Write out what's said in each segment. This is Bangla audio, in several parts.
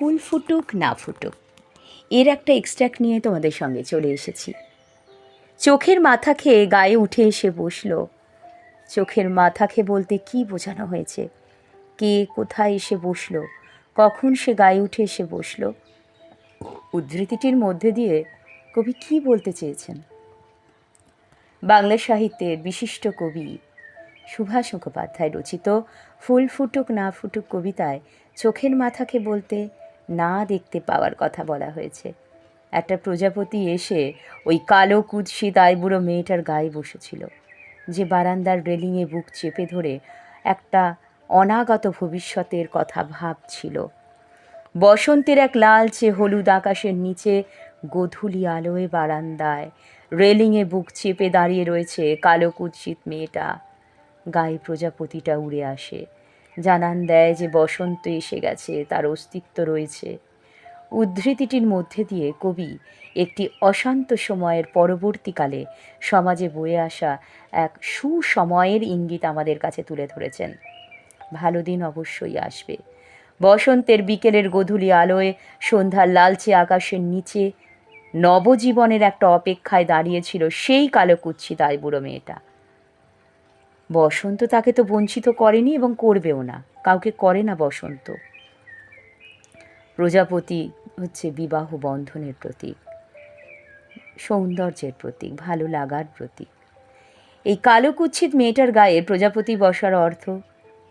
ফুল ফুটুক, না ফুটুক, এর একটা এক্সট্র্যাক্ট নিয়ে তোমাদের সঙ্গে চলে এসেছি। চোখের মাথা খেয়ে গায়ে উঠে এসে বসল। চোখের মাথা খেয়ে বলতে কি বোঝানো হয়েছে? কে কোথায় এসে বসল? কখন সে গায়ে উঠে এসে বসল? উদ্ধৃতিটির মধ্যে দিয়ে কবি কি বলতে চেয়েছেন? বাংলা সাহিত্যের বিশিষ্ট কবি সুভাষ মুখোপাধ্যায় রচিত ফুল ফুটুক, না ফুটুক কবিতায় চোখের মাথাকে বলতে না দেখতে পাওয়ার কথা বলা হয়েছে। একটা প্রজাপতি এসে ওই কালো কুৎসিত আইবুড়ো মেয়েটার গায়ে বসেছিল, যে বারান্দার রেলিংয়ে বুক চেপে ধরে একটা অনাগত ভবিষ্যতের কথা ভাবছিল। বসন্তের এক লালচে হলুদ আকাশের নিচে গোধূলি আলোয় বারান্দায় রেলিংয়ে বুক চেপে দাঁড়িয়ে রয়েছে কালো কুৎসিত মেয়েটা। গায়ে প্রজাপতিটা উড়ে আসে। জানান দেয় যে বসন্ত এসে গেছে, তার অস্তিত্ব রয়েছে। উদ্ধৃতিটির মধ্যে দিয়ে কবি একটি অশান্ত সময়ের পরবর্তীকালে সমাজে বয়ে আসা এক সুসময়ের ইঙ্গিত আমাদের কাছে তুলে ধরেছেন। ভালো দিন অবশ্যই আসবে। বসন্তের বিকেলের গধূলি আলোয় সন্ধ্যার লালচে আকাশের নিচে নবজীবনের একটা অপেক্ষায় দাঁড়িয়েছিল সেই কালো কুচ্ছিত বুড়ো মেয়েটা। বসন্ত তাকে তো বঞ্চিত করেনি এবং করবেও না। কাউকে করে না বসন্ত। প্রজাপতি হচ্ছে বিবাহ বন্ধনের প্রতীক, সৌন্দর্যের প্রতীক, ভালো লাগার প্রতীক। এই কালো কুচ্ছিত মেয়েটার গায়ে প্রজাপতি বসার অর্থ,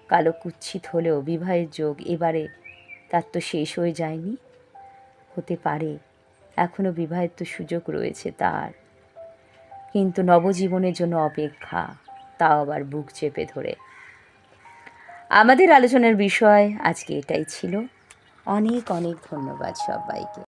কালো কুচ্ছিত হলেও বিবাহের যোগ এবারে তার তো শেষ হয়ে যায়নি। হতে পারে এখনও বিবাহের তো সুযোগ রয়েছে তার। কিন্তু নবজীবনের জন্য অপেক্ষা। তাও আবার বুক চেপে ধরে। আমাদের আলোচনার বিষয় আজকে এটাই ছিল। অনেক অনেক ধন্যবাদ সবাইকে।